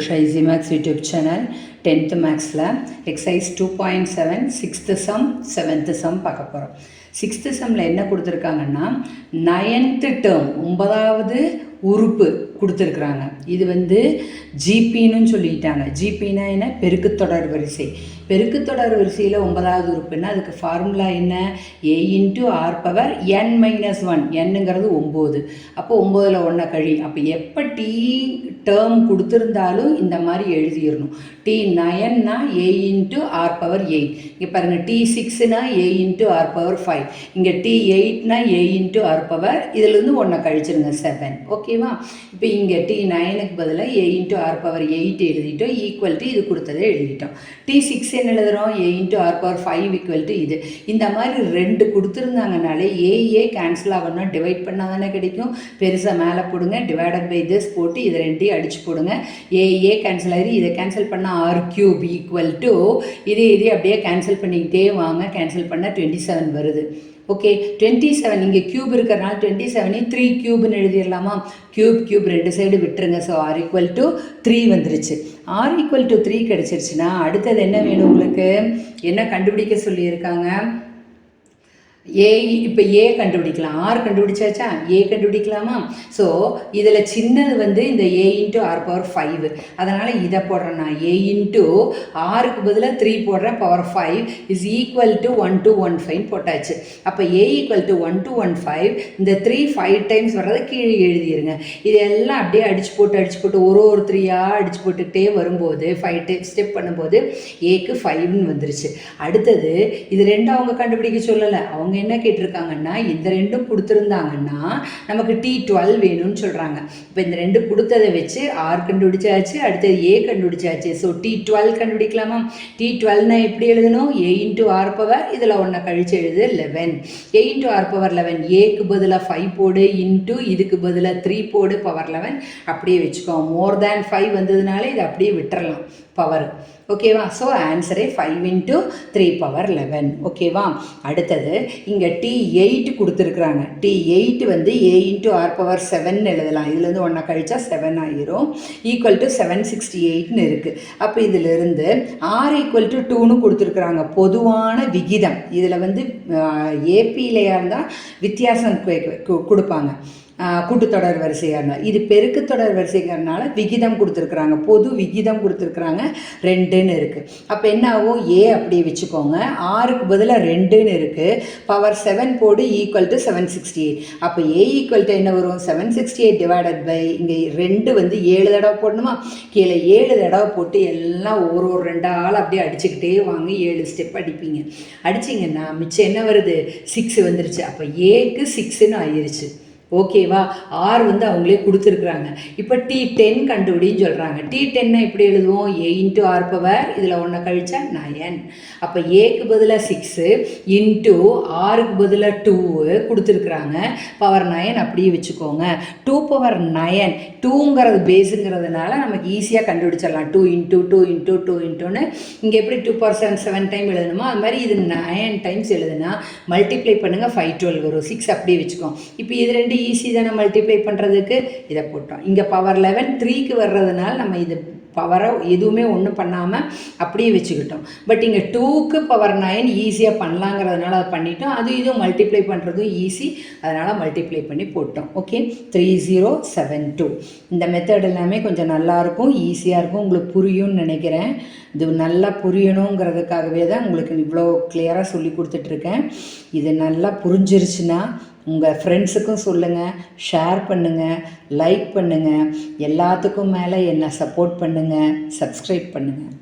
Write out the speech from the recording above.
Usha easy maths YouTube channel tenth மேக்ஸில் exercise two point seven sixth sum seventh sum பார்க்க போகிறோம் sixth சம்மில் என்ன கொடுத்துருக்காங்கன்னா நயன்த்து டேர்ம் ஒன்பதாவது உறுப்பு கொடுத்துருக்குறாங்க. இது வந்து ஜிபின்னு சொல்லிட்டாங்க. ஜிபின்னா என்ன? பெருக்குத்தொடர் வரிசை. பெருக்குத்தொடர் வரிசையில் ஒன்பதாவது உறுப்புன்னா அதுக்கு ஃபார்முலா என்ன? A into R power N minus one என்னுங்கிறது ஒம்பது. அப்போ ஒம்போதில் ஒன்றை கழி. அப்போ எப்போ டி டேர்ம் கொடுத்துருந்தாலும் இந்த மாதிரி எழுதிடணும். T நயன்னா A into R power eight இங்கே பாருங்கள் T சிக்ஸ்னா A into R power five இங்கே டி எயிட்னா ஏ இன்ட்டு ஆர் பவர் இதுலேருந்து ஒன்றை கழிச்சிருங்க செவன் ஓகேவா இப்போ இங்கே டி நைனுக்கு பதிலாக A into R power eight எழுதிட்டோம். ஈக்குவல் டு இது கொடுத்ததே எழுதிட்டோம். டி சிக்ஸ் என்ன எழுதுகிறோம் A into R power five equal to இது. இந்த மாதிரி ரெண்டு கொடுத்துருந்தாங்கனாலே ஏஏ கேன்சல் ஆகணும் டிவைட் பண்ணால் தானே கிடைக்கும். பெருசாக மேலே போடுங்க. டிவைடட் பை திஸ் போட்டு இதை ரெண்டையும் அடிச்சு போடுங்க. ஏஏ கேன்சல் ஆகிரு இதை கேன்சல் பண்ணால் ஆர் கியூப் ஈக்குவல் டு இதே இதே அப்படியே கேன்சல் பண்ணிக்கிட்டே வாங்க. கேன்சல் பண்ணால் டுவெண்ட்டி செவன் வருது. ஓகே டுவெண்ட்டி செவன் இங்கே க்யூப் இருக்கிறனால டுவெண்ட்டி செவனையும் த்ரீ க்யூப்னு எழுதிடலாமா க்யூப் க்யூப் ரெண்டு சைடு விட்டுருங்க. So R equal to three வந்துருச்சு. ஆர் ஈக்குவல் டு த்ரீ கிடச்சிருச்சுன்னா அடுத்தது என்ன வேணும் உங்களுக்கு? என்ன கண்டுபிடிக்க சொல்லியிருக்காங்க? ஏ இப்போ ஏ கண்டுபிடிக்கலாம். ஆர் கண்டுபிடிச்சாச்சா? ஏ கண்டுபிடிக்கலாமா? ஸோ இதில் சின்னது வந்து இந்த A into R power five அதனால் இதை போடுறேன் நான். ஏ இன்ட்டு ஆருக்கு பதிலாக த்ரீ போடுறேன். Power five is equal to one two one five போட்டாச்சு. அப்போ A equal to one two one five இந்த த்ரீ ஃபைவ் டைம்ஸ் வர்றதை கீழே எழுதிருங்க. இதெல்லாம் அப்படியே அடிச்சு போட்டு அடிச்சு போட்டு ஒரு ஒரு த்ரீயாக அடிச்சு போட்டுக்கிட்டே வரும்போது ஃபைவ் டைம் ஸ்டெப் பண்ணும்போது ஏக்கு ஃபைவ்னு வந்துருச்சு. அடுத்தது இது ரெண்டும் அவங்க கண்டுபிடிக்க சொல்லலை. அவங்க அவங்க என்ன கேட்டிருக்காங்கன்னா இந்த ரெண்டும் கொடுத்துருந்தாங்கன்னா நமக்கு டி டுவெல் வேணும்னு சொல்கிறாங்க இப்போ இந்த ரெண்டு கொடுத்ததை வச்சு ஆர் கண்டுபிடிச்சாச்சு அடுத்தது ஏ கண்டுபிடிச்சாச்சு. ஸோ டி டுவெல் கண்டுபிடிக்கலாமா? டி டுவெல்னா எப்படி எழுதணும்? ஏ இன்ட்டு ஆர் பவர் இதில் ஒன்றை கழிச்சு எழுது eleven A into R power eleven ஏக்கு பதிலாக ஃபைவ் போடு இன்ட்டு இதுக்கு பதிலாக த்ரீ போடு பவர் லெவன் அப்படியே வச்சுக்கோ. மோர் தேன் ஃபைவ் வந்ததுனால இதை அப்படியே விட்டுறலாம். பவர் ஓகேவா so ஆன்சரே five into three power eleven ஓகேவா அடுத்தது இங்கே டி எயிட் கொடுத்துருக்குறாங்க. டி எயிட் வந்து A into R power seven எழுதலாம். இதுலேருந்து ஒன்றா கழிச்சா செவன் ஆயிரும். ஈக்குவல் டு செவன் சிக்ஸ்டி எயிட்னு இருக்குது அப்போ இதிலிருந்து ஆர் ஈக்குவல் டு டூன்னு கொடுத்துருக்குறாங்க. பொதுவான விகிதம். இதில் வந்து ஏபியிலையாக இருந்தால் வித்தியாசம் கொடுப்பாங்க. கூட்டுத்தொடர் வரிசையாக இருந்தால் இது பெருக்கு தொடர் வரிசைங்கிறதுனால விகிதம் கொடுத்துருக்குறாங்க. பொது விகிதம் கொடுத்துருக்குறாங்க. ரெண்டுன்னு இருக்குது அப்போ என்ன ஆகும்? ஏ அப்படியே வச்சுக்கோங்க. ஆறுக்கு பதிலாக ரெண்டுன்னு இருக்குது பவர் செவன் போடு equal to seven sixty eight அப்போ ஏ ஈக்குவல் டு என்ன வரும்? Seven sixty eight divided by இங்கே ரெண்டு வந்து ஏழு தடவை போடணுமா? கீழே ஏழு தடவை போட்டு எல்லாம் ஒரு ஒரு ரெண்டு ஆள் அப்படியே அடிச்சுக்கிட்டே வாங்க ஏழு ஸ்டெப் அடிப்பீங்க. அடிச்சிங்கன்னா மிச்சம் என்ன வருது? சிக்ஸ் வந்துருச்சு. அப்போ ஏக்கு சிக்ஸுன்னு ஆயிடுச்சு ஓகேவா ஆர் வந்து அவங்களே கொடுத்துருக்குறாங்க. இப்போ டி டென் கண்டுபிடின்னு சொல்கிறாங்க டி டென்னை எப்படி எழுதுவோம்? ஏ இன்ட்டு ஆர் பவர் இதில் ஒன்றை கழிச்சா நயன் அப்போ ஏக்கு பதிலாக சிக்ஸு இன்ட்டு ஆறுக்கு பதிலாக டூவு கொடுத்துருக்குறாங்க. பவர் நயன் அப்படியே வச்சுக்கோங்க. டூ பவர் நயன் டூங்கிறது பேஸுங்கிறதுனால நமக்கு ஈஸியாக கண்டுபிடிச்சிடலாம். Two into two into two இன்ட்டுன்னு இங்கே எப்படி two power seven seven time எழுதணுமோ அது மாதிரி இது நயன் டைம்ஸ் எழுதுனா மல்டிப்ளை பண்ணுங்கள் ஃபைவ் டுவெல் வரும். சிக்ஸ் அப்படியே வச்சுக்கோம் இப்போ இது ரெண்டு ஈஸி தானே மல்டிப்ளை பண்ணுறதுக்கு இதை போட்டோம். இங்கே பவர் லெவன் த்ரீக்கு வர்றதுனால நம்ம இது பவரை எதுவுமே ஒன்றும் பண்ணாமல் அப்படியே வச்சுக்கிட்டோம். பட் இங்கே டூக்கு பவர் நைன் ஈஸியாக பண்ணலாங்கிறதுனால அதை பண்ணிட்டோம். அது இதுவும் மல்டிப்ளை பண்ணுறதும் ஈஸி அதனால் மல்டிப்ளை பண்ணி போட்டோம். Okay three zero seven two இந்த மெத்தட் எல்லாமே கொஞ்சம் நல்லாயிருக்கும் ஈஸியாக இருக்கும். உங்களுக்கு புரியும்னு நினைக்கிறேன். இது நல்லா புரியணுங்கிறதுக்காகவே தான் உங்களுக்கு இவ்வளோ கிளியராக சொல்லி கொடுத்துட்ருக்கேன் இது நல்லா புரிஞ்சிருச்சுன்னா உங்கள் ஃப்ரெண்ட்ஸுக்கும் சொல்லுங்கள் ஷேர் பண்ணுங்கள் லைக் பண்ணுங்கள் எல்லாத்துக்கும் மேலே என்னை சப்போர்ட் பண்ணுங்கள் சப்ஸ்கிரைப் பண்ணுங்கள்